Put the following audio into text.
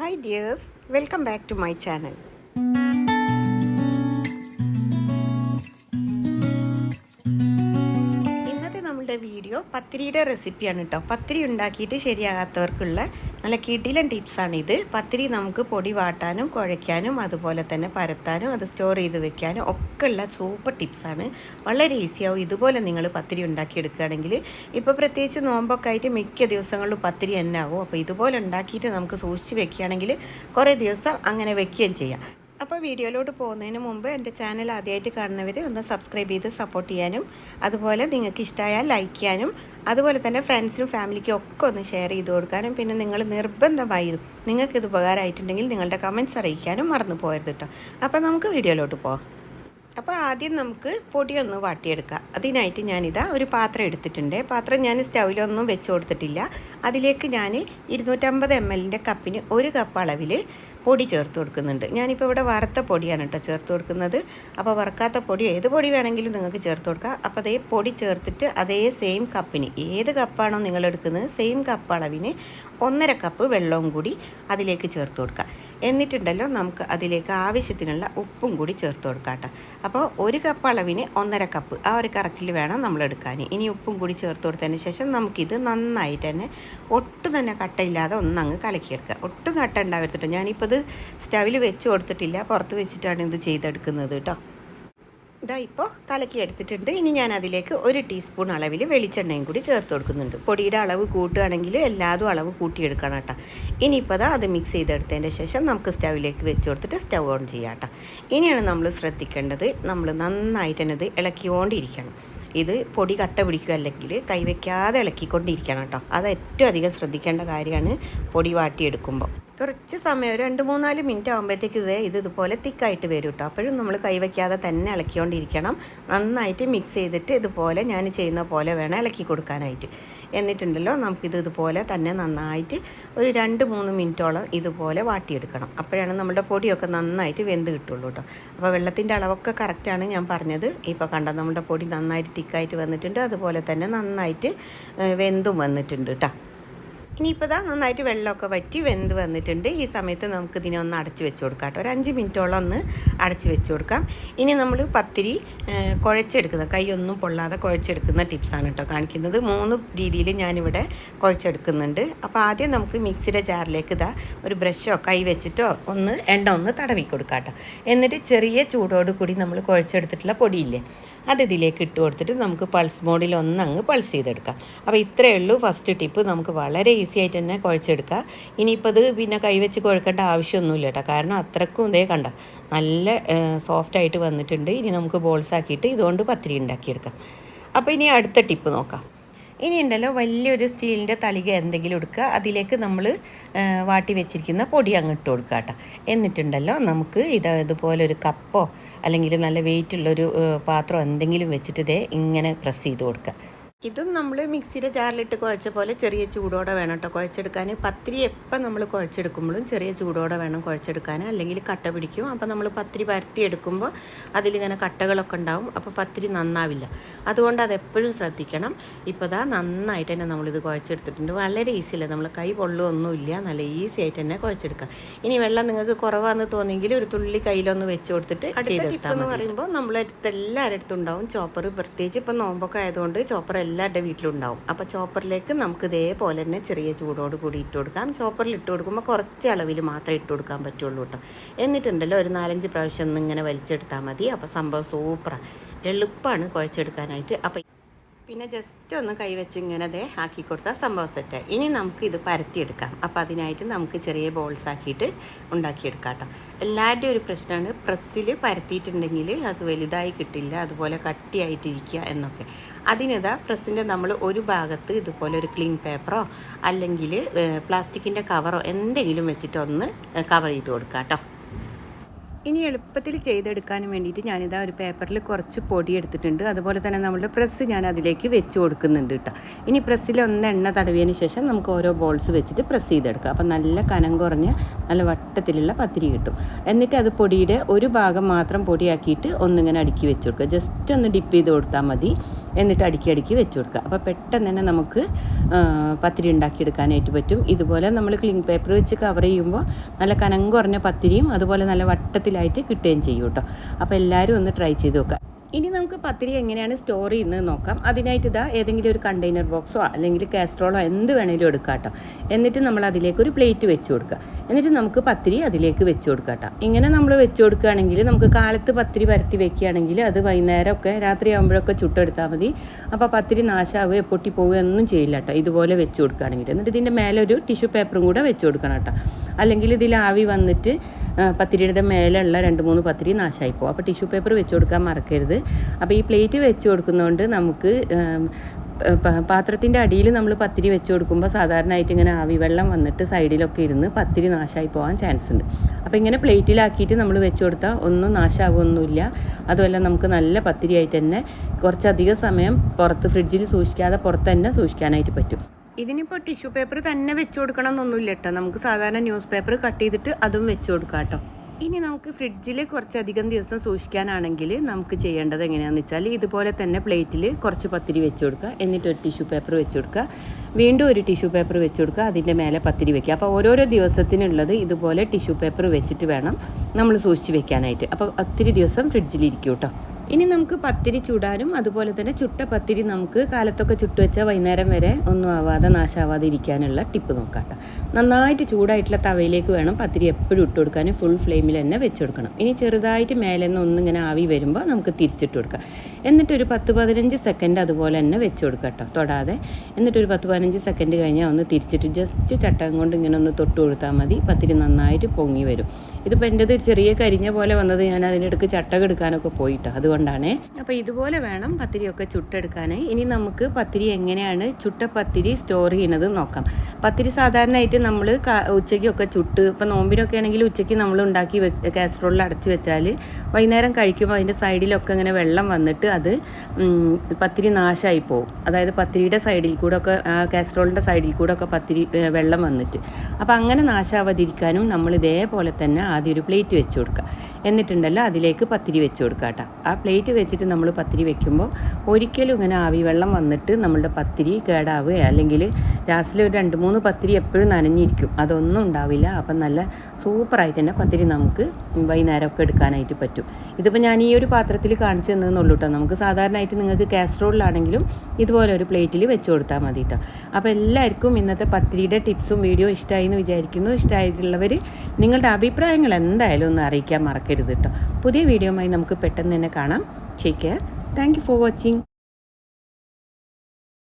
Hi dears welcome back to my channel ഇന്നത്തെ നമ്മളുടെ video പത്തിരിയുടെ റെസിപ്പിയാണ് കേട്ടോ പത്തിരി ഉണ്ടാക്കിയിട്ട് ശരിയാകാത്തവർക്കുള്ള നല്ല കിടിലൻ ഇത് പത്തിരി നമുക്ക് പൊടി വാട്ടാനും കുഴയ്ക്കാനും അതുപോലെ തന്നെ പരത്താനും അത് സ്റ്റോർ ചെയ്ത് വെക്കാനും ഒക്കെ ഉള്ള സൂപ്പർ ടിപ്സാണ് വളരെ ഈസിയാവും ഇതുപോലെ നിങ്ങൾ പത്തിരി ഉണ്ടാക്കി ഉണ്ടാക്കിയെടുക്കുകയാണെങ്കിൽ ഇപ്പോൾ പ്രത്യേകിച്ച് നോമ്പൊക്കെ ആയിട്ട് മിക്ക ദിവസങ്ങളിലും പത്തിരി തന്നെ ആവും. അപ്പോൾ ഇതുപോലെ ഉണ്ടാക്കിയിട്ട് നമുക്ക് സൂക്ഷിച്ച് വെക്കുകയാണെങ്കിൽ കുറേ ദിവസം അങ്ങനെ വെക്കുകയും ചെയ്യാം. അപ്പോൾ വീഡിയോയിലോട്ട് പോകുന്നതിന് മുമ്പ് എന്റെ ചാനൽ ആദ്യമായിട്ട് കാണുന്നവർ ഒന്ന് സബ്സ്ക്രൈബ് ചെയ്ത് സപ്പോർട്ട് ചെയ്യാനും അതുപോലെ നിങ്ങൾക്ക് ഇഷ്ടമായാൽ ലൈക്ക് ചെയ്യാനും അതുപോലെ തന്നെ ഫ്രണ്ട്സിനും ഫാമിലിക്കും ഒക്കെ ഒന്ന് ഷെയർ ചെയ്ത് കൊടുക്കാനും പിന്നെ നിങ്ങൾ നിർബന്ധമായും നിങ്ങൾക്കിത് ഉപകാരമായിട്ടുണ്ടെങ്കിൽ നിങ്ങളുടെ കമന്റ്സ് അറിയിക്കാനും മറന്നു പോയത് കേട്ടോ അപ്പോൾ നമുക്ക് വീഡിയോയിലോട്ട് പോകാം അപ്പോൾ ആദ്യം നമുക്ക് പൊടിയൊന്ന് വാട്ടിയെടുക്കാം. അതിനായിട്ട് ഞാനിതാ ഒരു പാത്രം എടുത്തിട്ടുണ്ട്. പാത്രം ഞാൻ സ്റ്റൗവിലൊന്നും വെച്ച് കൊടുത്തിട്ടില്ല. അതിലേക്ക് ഞാൻ ഇരുന്നൂറ്റമ്പത് എം എല്ലിന്റെ കപ്പിന് ഒരു കപ്പ് അളവിൽ പൊടി ചേർത്ത് കൊടുക്കുന്നുണ്ട്. ഞാനിപ്പോൾ ഇവിടെ വറുത്ത പൊടിയാണ് കേട്ടോ ചേർത്ത് കൊടുക്കുന്നത്. അപ്പോൾ വറുക്കാത്ത പൊടി ഏത് പൊടി വേണമെങ്കിലും നിങ്ങൾക്ക് ചേർത്ത് കൊടുക്കാം. അപ്പോൾ അതേ പൊടി ചേർത്തിട്ട് അതേ സെയിം കപ്പിന് ഏത് കപ്പാണോ നിങ്ങൾ എടുക്കുന്നത് സെയിം കപ്പ് അളവിന് ഒന്നര കപ്പ് വെള്ളവും കൂടി അതിലേക്ക് ചേർത്ത് കൊടുക്കുക. എന്നിട്ടുണ്ടല്ലോ നമുക്ക് അതിലേക്ക് ആവശ്യത്തിനുള്ള ഉപ്പും കൂടി ചേർത്ത് കൊടുക്കാം കേട്ടോ. അപ്പോൾ ഒരു കപ്പ് അളവിന് ഒന്നര കപ്പ് ആ ഒരു കറക്റ്റിൽ വേണം നമ്മൾ എടുക്കാൻ. ഇനി ഉപ്പും കൂടി ചേർത്ത് കൊടുത്തതിന് ശേഷം നമുക്കിത് നന്നായിട്ട് തന്നെ ഒട്ടും തന്നെ കട്ടയില്ലാതെ ഒന്നങ്ങ് കലക്കിയെടുക്കുക. ഒട്ടും കട്ട ഉണ്ടാവരുത്തിട്ടോ ഞാനിപ്പോൾ ഇത് സ്റ്റവിൽ വെച്ച് കൊടുത്തിട്ടില്ല. പുറത്ത് വെച്ചിട്ടാണ് ഇത് ചെയ്തെടുക്കുന്നത് കേട്ടോ. ഇതാ ഇപ്പോൾ കലക്കി എടുത്തിട്ടുണ്ട്. ഇനി ഞാൻ അതിലേക്ക് ഒരു ടീസ്പൂൺ അളവിൽ വെളിച്ചെണ്ണയും കൂടി ചേർത്ത് കൊടുക്കുന്നുണ്ട്. പൊടിയുടെ അളവ് കൂട്ടുകയാണെങ്കിൽ എല്ലാതും അളവ് കൂട്ടിയെടുക്കണം കേട്ടോ. ഇനിയിപ്പോൾ അതാ അത് മിക്സ് ചെയ്തെടുത്തതിന്റെ ശേഷം നമുക്ക് സ്റ്റവിലേക്ക് വെച്ച് കൊടുത്തിട്ട് സ്റ്റവ് ഓൺ ചെയ്യാം കേട്ടോ. ഇനിയാണ് നമ്മൾ ശ്രദ്ധിക്കേണ്ടത് നമ്മൾ നന്നായിട്ട് തന്നെ ഇത് ഇളക്കിക്കൊണ്ടിരിക്കണം. ഇത് പൊടി കട്ട പിടിക്കുക അല്ലെങ്കിൽ കൈവയ്ക്കാതെ ഇളക്കിക്കൊണ്ടിരിക്കണം കേട്ടോ. അത് ഏറ്റവും അധികം ശ്രദ്ധിക്കേണ്ട കാര്യമാണ് പൊടി വാട്ടിയെടുക്കുമ്പോൾ. കുറച്ച് സമയം രണ്ട് മൂന്നാൽ മിനിറ്റ് ആകുമ്പോഴത്തേക്കും ഇതേ ഇത് ഇതുപോലെ തിക്കായിട്ട് വരും കേട്ടോ. അപ്പോഴും നമ്മൾ കൈവയ്ക്കാതെ തന്നെ ഇളക്കിക്കൊണ്ടിരിക്കണം. നന്നായിട്ട് മിക്സ് ചെയ്തിട്ട് ഇതുപോലെ ഞാൻ ചെയ്യുന്ന പോലെ വേണം ഇളക്കി കൊടുക്കാനായിട്ട്. എന്നിട്ടുണ്ടല്ലോ നമുക്കിത് ഇതുപോലെ തന്നെ നന്നായിട്ട് ഒരു രണ്ട് മൂന്ന് മിനിറ്റോളം ഇതുപോലെ വാട്ടിയെടുക്കണം. അപ്പോഴാണ് നമ്മുടെ പൊടിയൊക്കെ നന്നായിട്ട് വെന്ത് കിട്ടുള്ളൂ കേട്ടോ. അപ്പോൾ വെള്ളത്തിന്റെ അളവൊക്കെ കറക്റ്റാണ് ഞാൻ പറഞ്ഞത്. ഇപ്പോൾ കണ്ട നമ്മുടെ പൊടി നന്നായിട്ട് തിക്കായിട്ട് വന്നിട്ടുണ്ട്. അതുപോലെ തന്നെ നന്നായിട്ട് വെന്തും വന്നിട്ടുണ്ട് കേട്ടോ. ഇനിയിപ്പോൾ ഇതാ നന്നായിട്ട് വെള്ളമൊക്കെ വറ്റി വെന്ത് വന്നിട്ടുണ്ട്. ഈ സമയത്ത് നമുക്ക് ഇതിനെ ഒന്ന് അടച്ച് വെച്ച് കൊടുക്കാം കേട്ടോ. ഒരു അഞ്ച് മിനിറ്റോളം ഒന്ന് അടച്ച് വെച്ച് കൊടുക്കാം. ഇനി നമ്മൾ പത്തിരി കുഴച്ചെടുക്കുന്ന കൈയൊന്നും പൊള്ളാതെ കുഴച്ചെടുക്കുന്ന ടിപ്സാണ് കേട്ടോ കാണിക്കുന്നത്. മൂന്ന് രീതിയിൽ ഞാനിവിടെ കുഴച്ചെടുക്കുന്നുണ്ട്. അപ്പോൾ ആദ്യം നമുക്ക് മിക്സിയുടെ ജാറിലേക്ക് ഇതാ ഒരു ബ്രഷോ കൈ വെച്ചിട്ടോ ഒന്ന് എണ്ണ ഒന്ന് തടവി കൊടുക്കാം കേട്ടോ. എന്നിട്ട് ചെറിയ ചൂടോട് കൂടി നമ്മൾ കുഴച്ചെടുത്തിട്ടുള്ള പൊടിയില്ലേ അത് ഇതിലേക്ക് ഇട്ട് കൊടുത്തിട്ട് നമുക്ക് പൾസ് മോഡിൽ ഒന്ന് അങ്ങ് പൾസ് ചെയ്തെടുക്കാം. അപ്പോൾ ഇത്രയേ ഉള്ളൂ ഫസ്റ്റ് ടിപ്പ് നമുക്ക് വളരെ ഈസി ആയിട്ട് തന്നെ കുഴച്ചെടുക്കാം. ഇനിയിപ്പോൾ അത് പിന്നെ കൈവച്ച് കുഴക്കേണ്ട ആവശ്യമൊന്നുമില്ല കേട്ടോ. കാരണം അത്രക്കും ഇതേ കണ്ട? നല്ല സോഫ്റ്റായിട്ട് വന്നിട്ടുണ്ട്. ഇനി നമുക്ക് ബോൾസ് ആക്കിയിട്ട് ഇതുകൊണ്ട് പത്തിരി ഉണ്ടാക്കിയെടുക്കാം. അപ്പോൾ ഇനി അടുത്ത ടിപ്പ് നോക്കാം. ഇനി ഉണ്ടല്ലോ വലിയൊരു സ്റ്റീലിന്റെ തളിക എന്തെങ്കിലും എടുക്കുക. അതിലേക്ക് നമ്മൾ വാട്ടി വെച്ചിരിക്കുന്ന പൊടി അങ്ങ് ഇട്ട് കൊടുക്കുക കേട്ടോ. എന്നിട്ടുണ്ടല്ലോ നമുക്ക് ഇത് ഇതുപോലെ ഒരു കപ്പോ അല്ലെങ്കിൽ നല്ല വെയിറ്റുള്ളൊരു പാത്രമോ എന്തെങ്കിലും വെച്ചിട്ട് ഇതേ ഇങ്ങനെ പ്രസ് ചെയ്ത് കൊടുക്കുക. ഇതും നമ്മൾ മിക്സിയുടെ ജാറിലിട്ട് കുഴച്ച പോലെ ചെറിയ ചൂടോടെ വേണം കേട്ടോ കുഴച്ചെടുക്കാൻ. പത്തിരി എപ്പം നമ്മൾ കുഴച്ചെടുക്കുമ്പോഴും ചെറിയ ചൂടോടെ വേണം കുഴച്ചെടുക്കാൻ. അല്ലെങ്കിൽ കട്ട പിടിക്കും. അപ്പോൾ നമ്മൾ പത്തിരി പരത്തി എടുക്കുമ്പോൾ അതിലിങ്ങനെ കട്ടകളൊക്കെ ഉണ്ടാവും. അപ്പോൾ പത്തിരി നന്നാവില്ല. അതുകൊണ്ട് അതെപ്പോഴും ശ്രദ്ധിക്കണം. ഇപ്പോൾ ദാ നന്നായിട്ട് തന്നെ നമ്മളിത് കുഴച്ചെടുത്തിട്ടുണ്ട്. വളരെ ഈസി ഈസിയല്ല നമ്മൾ കൈ പൊള്ളുമൊന്നുമില്ല നല്ല ഈസി ആയിട്ട് തന്നെ കുഴച്ചെടുക്കാം. ഇനി വെള്ളം നിങ്ങൾക്ക് കുറവാന്ന് തോന്നിയെങ്കിൽ ഒരു തുള്ളി കയ്യിലൊന്ന് വെച്ച് കൊടുത്തിട്ട് ചെയ്തെടുത്താൽ എന്ന് പറയുമ്പോൾ നമ്മളടുത്ത് എല്ലാവരുടെ അടുത്തും ഉണ്ടാവും. ചോപ്പർ പ്രത്യേകിച്ച് ഇപ്പം നോമ്പൊക്കെ ആയതുകൊണ്ട് ചോപ്പർ എല്ലാവരുടെ വീട്ടിലും ഉണ്ടാവും അപ്പോൾ ചോപ്പറിലേക്ക് നമുക്ക് ഇതേപോലെ തന്നെ ചെറിയ ചൂടോട് കൂടി ഇട്ട് കൊടുക്കാം. ചോപ്പറിൽ ഇട്ട് കൊടുക്കുമ്പോൾ കുറച്ച് അളവിൽ മാത്രമേ ഇട്ട് കൊടുക്കാൻ പറ്റുള്ളൂ കേട്ടോ എന്നിട്ടുണ്ടല്ലോ ഒരു നാലഞ്ച് പ്രാവശ്യം ഒന്ന് ഇങ്ങനെ വലിച്ചെടുത്താൽ മതി. അപ്പോൾ സംഭവം സൂപ്പറാണ് എളുപ്പമാണ് കുഴച്ചെടുക്കാനായിട്ട്. അപ്പോൾ പിന്നെ ജസ്റ്റ് ഒന്ന് കൈവച്ച് ഇങ്ങനെ ദേ ആക്കി കൊടുത്താൽ സംഭവം സെറ്റായി ഇനി നമുക്ക് ഇത് പരത്തിയെടുക്കാം. അപ്പോൾ അതിനായിട്ട് നമുക്ക് ചെറിയ ബോൾസ് ആക്കിയിട്ട് ഉണ്ടാക്കിയെടുക്കാം കേട്ടോ എല്ലാവരുടെയും ഒരു പ്രശ്നമാണ് പ്രസ്സിൽ പരത്തിയിട്ടുണ്ടെങ്കിൽ അത് വലുതായി കിട്ടില്ല അതുപോലെ കട്ടിയായിട്ടിരിക്കുക എന്നൊക്കെ. അതിനിതാ പ്രസ്സിന്റെ നമ്മൾ ഒരു ഭാഗത്ത് ഇതുപോലെ ഒരു ക്ലീൻ പേപ്പറോ അല്ലെങ്കിൽ പ്ലാസ്റ്റിക്കിന്റെ കവറോ എന്തെങ്കിലും വെച്ചിട്ടൊന്ന് കവർ ചെയ്ത് കൊടുക്കാം കേട്ടോ ഇനി എളുപ്പത്തിൽ ചെയ്തെടുക്കാൻ വേണ്ടിയിട്ട് ഞാനിതാ ഒരു പേപ്പറിൽ കുറച്ച് പൊടി എടുത്തിട്ടുണ്ട്. അതുപോലെ തന്നെ നമ്മളുടെ പ്രസ് ഞാൻ അതിലേക്ക് വെച്ച് കൊടുക്കുന്നുണ്ട് കേട്ടോ ഇനി പ്രസ്സിൽ ഒന്ന് എണ്ണ തടവിയതിന് ശേഷം നമുക്ക് ഓരോ ബോൾസ് വെച്ചിട്ട് പ്രസ് ചെയ്തെടുക്കാം. അപ്പം നല്ല കനം കുറഞ്ഞ് നല്ല വട്ടത്തിലുള്ള പത്തിരി കിട്ടും. എന്നിട്ട് അത് പൊടിയുടെ ഒരു ഭാഗം മാത്രം പൊടിയാക്കിയിട്ട് ഒന്നിങ്ങനെ അടുക്കി വെച്ച് കൊടുക്കുക. ജസ്റ്റ് ഒന്ന് ഡിപ്പ് ചെയ്ത് കൊടുത്താൽ മതി. എന്നിട്ട് അടുക്കി അടുക്കി വെച്ച് കൊടുക്കുക. അപ്പോൾ പെട്ടെന്ന് തന്നെ നമുക്ക് പത്തിരി ഉണ്ടാക്കിയെടുക്കാനായിട്ട് പറ്റും. ഇതുപോലെ നമ്മൾ ക്ലീൻ പേപ്പർ വെച്ച് കവർ ചെയ്യുമ്പോൾ നല്ല കനം കുറഞ്ഞ പത്തിരിയും അതുപോലെ നല്ല വട്ടത്തിലായിട്ട് കിട്ടുകയും ചെയ്യും കേട്ടോ. അപ്പോൾ എല്ലാവരും ഒന്ന് ട്രൈ ചെയ്ത് നോക്കുക. ഇനി നമുക്ക് പത്തിരി എങ്ങനെയാണ് സ്റ്റോർ ചെയ്യുന്നത് നോക്കാം. അതിനായിട്ട് ഇതാ ഏതെങ്കിലും ഒരു കണ്ടെയ്നർ ബോക്സോ അല്ലെങ്കിൽ കാസ്ട്രോളോ എന്ത് വേണേലും എടുക്കാം കേട്ടോ. എന്നിട്ട് നമ്മൾ അതിലേക്ക് ഒരു പ്ലേറ്റ് വെച്ച് കൊടുക്കുക. എന്നിട്ട് നമുക്ക് പത്തിരി അതിലേക്ക് വെച്ച് കൊടുക്കാം കേട്ടോ. ഇങ്ങനെ നമ്മൾ വെച്ച് കൊടുക്കുകയാണെങ്കിൽ നമുക്ക് കാലത്ത് പത്തിരി പരത്തി വെക്കുകയാണെങ്കിൽ അത് വൈകുന്നേരമൊക്കെ രാത്രി ആകുമ്പോഴൊക്കെ ചുട്ടെടുത്താൽ മതി. അപ്പോൾ പത്തിരി നാശാവുകയോ പൊട്ടിപ്പോവുകയോ ഒന്നും ചെയ്യില്ല കേട്ടോ. ഇതുപോലെ വെച്ച് കൊടുക്കുകയാണെങ്കിൽ. എന്നിട്ട് ഇതിന്റെ മേലെ ഒരു ടിഷ്യൂ പേപ്പറും കൂടെ വെച്ച് കൊടുക്കണം കേട്ടോ. അല്ലെങ്കിൽ ഇതിൽ ആവി വന്നിട്ട് പത്തിരിയുടെ മേലെയുള്ള രണ്ട് മൂന്ന് പത്തിരി നാശമായി പോകും. അപ്പോൾ ടിഷ്യൂ പേപ്പർ വെച്ച് കൊടുക്കാൻ മറക്കരുത്. അപ്പോൾ ഈ പ്ലേറ്റ് വെച്ച് കൊടുക്കുന്നതുകൊണ്ട് നമുക്ക് പാത്രത്തിന്റെ അടിയിൽ നമ്മൾ പത്തിരി വെച്ച് കൊടുക്കുമ്പോൾ സാധാരണയായിട്ട് ഇങ്ങനെ ആവി വെള്ളം വന്നിട്ട് സൈഡിലൊക്കെ ഇരുന്ന് പത്തിരി നാശമായി പോകാൻ ചാൻസ് ഉണ്ട്. അപ്പോൾ ഇങ്ങനെ പ്ലേറ്റിലാക്കിയിട്ട് നമ്മൾ വെച്ച് കൊടുത്താൽ ഒന്നും നാശമാകുമൊന്നുമില്ല അതുമല്ല നമുക്ക് നല്ല പത്തിരിയായിട്ട് തന്നെ കുറച്ചധികം സമയം പുറത്ത് ഫ്രിഡ്ജിൽ സൂക്ഷിക്കാതെ പുറത്ത് തന്നെ സൂക്ഷിക്കാനായിട്ട് പറ്റും. ഇതിനിപ്പോൾ ടിഷ്യൂ പേപ്പർ തന്നെ വെച്ച് കൊടുക്കണം എന്നൊന്നുമില്ല കേട്ടോ നമുക്ക് സാധാരണ ന്യൂസ് പേപ്പർ കട്ട് ചെയ്തിട്ട് അതും വെച്ച് കൊടുക്കാം കേട്ടോ ഇനി നമുക്ക് ഫ്രിഡ്ജിൽ കുറച്ചധികം ദിവസം സൂക്ഷിക്കാനാണെങ്കിൽ നമുക്ക് ചെയ്യേണ്ടത് എങ്ങനെയാണെന്ന് വെച്ചാൽ ഇതുപോലെ തന്നെ പ്ലേറ്റിൽ കുറച്ച് പത്തിരി വെച്ച് കൊടുക്കുക എന്നിട്ട് ഒരു ടിഷ്യൂ പേപ്പർ വെച്ച് കൊടുക്കുക വീണ്ടും ഒരു ടിഷ്യൂ പേപ്പർ വെച്ച് കൊടുക്കുക അതിന്റെ മേലെ പത്തിരി വെക്കുക അപ്പോൾ ഓരോരോ ദിവസത്തിനുള്ളത് ഇതുപോലെ ടിഷ്യൂ പേപ്പർ വെച്ചിട്ട് വേണം നമ്മൾ സൂക്ഷിച്ച് വെക്കാനായിട്ട്. അപ്പോൾ ഒത്തിരി ദിവസം ഫ്രിഡ്ജിലിരിക്കും കേട്ടോ ഇനി നമുക്ക് പത്തിരി ചൂടാനും അതുപോലെ തന്നെ ചുട്ട പത്തിരി നമുക്ക് കാലത്തൊക്കെ ചുട്ട് വെച്ചാൽ വൈകുന്നേരം വരെ ഒന്നും ആവാതെ നാശാവാതെ ഇരിക്കാനുള്ള ടിപ്പ് നോക്കാം നന്നായിട്ട് ചൂടായിട്ടുള്ള തവയിലേക്ക് വേണം പത്തിരി എപ്പോഴും ഇട്ട് കൊടുക്കാനും ഫുൾ ഫ്ലെയിമിൽ തന്നെ വെച്ച് കൊടുക്കണം. ഇനി ചെറുതായിട്ട് മേലെ നിന്ന് ഒന്നിങ്ങനെ ആവി വരുമ്പോൾ നമുക്ക് തിരിച്ചിട്ട് കൊടുക്കാം. എന്നിട്ട് ഒരു പത്ത് പതിനഞ്ച് സെക്കൻഡ് അതുപോലെ തന്നെ വെച്ച് കൊടുക്കാം കേട്ടോ തൊടാതെ. എന്നിട്ട് ഒരു പത്ത് പതിനഞ്ച് സെക്കൻഡ് കഴിഞ്ഞാൽ ഒന്ന് തിരിച്ചിട്ട് ജസ്റ്റ് ചട്ടകം കൊണ്ട് ഇങ്ങനെ ഒന്ന് തൊട്ട് കൊടുത്താൽ മതി പത്തിരി നന്നായിട്ട് പൊങ്ങി വരും. ഇതിപ്പോൾ എന്റെത് ചെറിയ കരിഞ്ഞ പോലെ വന്നത് ഞാൻ അതിനിടയ്ക്ക് ചട്ടകം എടുക്കാനൊക്കെ പോയിട്ടോ അതുകൊണ്ടാണേ അപ്പോൾ ഇതുപോലെ വേണം പത്തിരിയൊക്കെ ചുട്ടെടുക്കാൻ ഇനി നമുക്ക് പത്തിരി എങ്ങനെയാണ് ചുട്ട പത്തിരി സ്റ്റോർ ചെയ്യുന്നത് നോക്കാം. പത്തിരി സാധാരണയായിട്ട് നമ്മൾ ഉച്ചയ്ക്കൊക്കെ ചുട്ട് ഇപ്പോൾ നോമ്പിനൊക്കെ ആണെങ്കിൽ ഉച്ചയ്ക്ക് നമ്മൾ ഉണ്ടാക്കി കാസറോളിൽ അടച്ച് വെച്ചാൽ വൈകുന്നേരം കഴിക്കുമ്പോൾ അതിന്റെ സൈഡിലൊക്കെ ഇങ്ങനെ വെള്ളം വന്നിട്ട് അത് പത്തിരി നാശമായി പോകും അതായത് പത്തിരിയുടെ സൈഡിൽ കൂടെ ഒക്കെ കാസറോളിന്റെ സൈഡിൽ കൂടെ ഒക്കെ പത്തിരി വെള്ളം വന്നിട്ട്. അപ്പോൾ അങ്ങനെ നാശാവാതിരിക്കാനും നമ്മൾ ഇതേപോലെ തന്നെ ആദ്യം ഒരു പ്ലേറ്റ് വെച്ച് കൊടുക്കുക. എന്നിട്ടുണ്ടല്ലോ അതിലേക്ക് പത്തിരി വെച്ച് കൊടുക്കുക കേട്ടോ. ആ പ്ലേറ്റ് വെച്ചിട്ട് നമ്മൾ പത്തിരി വെക്കുമ്പോൾ ഒരിക്കലും ഇങ്ങനെ ആവി വെള്ളം വന്നിട്ട് നമ്മളുടെ പത്തിരി കേടാവുകയോ അല്ലെങ്കിൽ ലാസ്റ്റിൽ ഒരു രണ്ട് മൂന്ന് പത്തിരി എപ്പോഴും നനഞ്ഞിരിക്കും. അതൊന്നും ഉണ്ടാവില്ല. അപ്പം നല്ല സൂപ്പറായിട്ട് തന്നെ പത്തിരി നമുക്ക് വൈകുന്നേരമൊക്കെ എടുക്കാനായിട്ട് പറ്റും. ഇതിപ്പോൾ ഞാൻ ഈ ഒരു പാത്രത്തിൽ കാണിച്ചു തന്നതെന്നുള്ളൂ കേട്ടോ. നമുക്ക് സാധാരണയായിട്ട് നിങ്ങൾക്ക് കാസറോളിലാണെങ്കിലും ഇതുപോലെ ഒരു പ്ലേറ്റിൽ വെച്ച് കൊടുത്താൽ മതി കേട്ടോ. അപ്പോൾ എല്ലാവർക്കും ഇന്നത്തെ പത്തിരിയുടെ ടിപ്സും വീഡിയോ ഇഷ്ടമായി എന്ന് വിചാരിക്കുന്നു. ഇഷ്ടമായിട്ടുള്ളവർ നിങ്ങളുടെ അഭിപ്രായങ്ങൾ എന്തായാലും ഒന്ന് അറിയിക്കാൻ മറക്കരുത് കേട്ടോ. പുതിയ വീഡിയോയുമായി നമുക്ക് പെട്ടെന്ന് തന്നെ കാണാം. Care thank you for watching